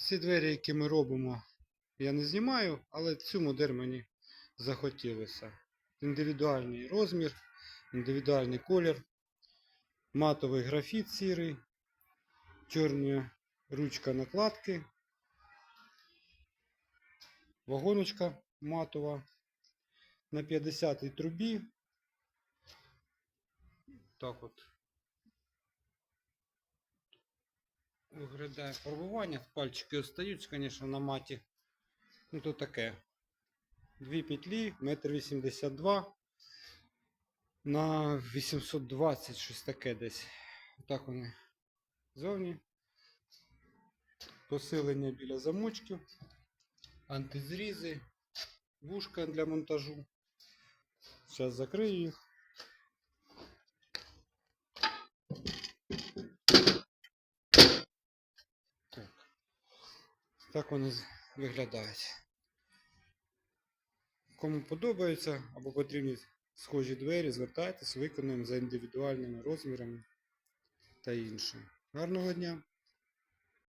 Всі двері, які ми робимо, я не знімаю, але цю модель мені захотілося. Індивідуальний розмір, індивідуальний колір, матовий графіт сірий, чорна ручка накладки, вагоночка матова на 50 трубі. Так от. Виглядає фарбування. Пальчики остаються, звісно, на маті. Ну то таке. Дві петлі, метр вісімдесят два на 820, щось таке десь. Так вони зовні. Посилення біля замочків, антизрізи, вушка для монтажу. Зараз закрию їх. Так вони виглядають. Кому подобається або потрібні схожі двері, звертайтесь, виконуємо за індивідуальними розмірами та іншим. Гарного дня!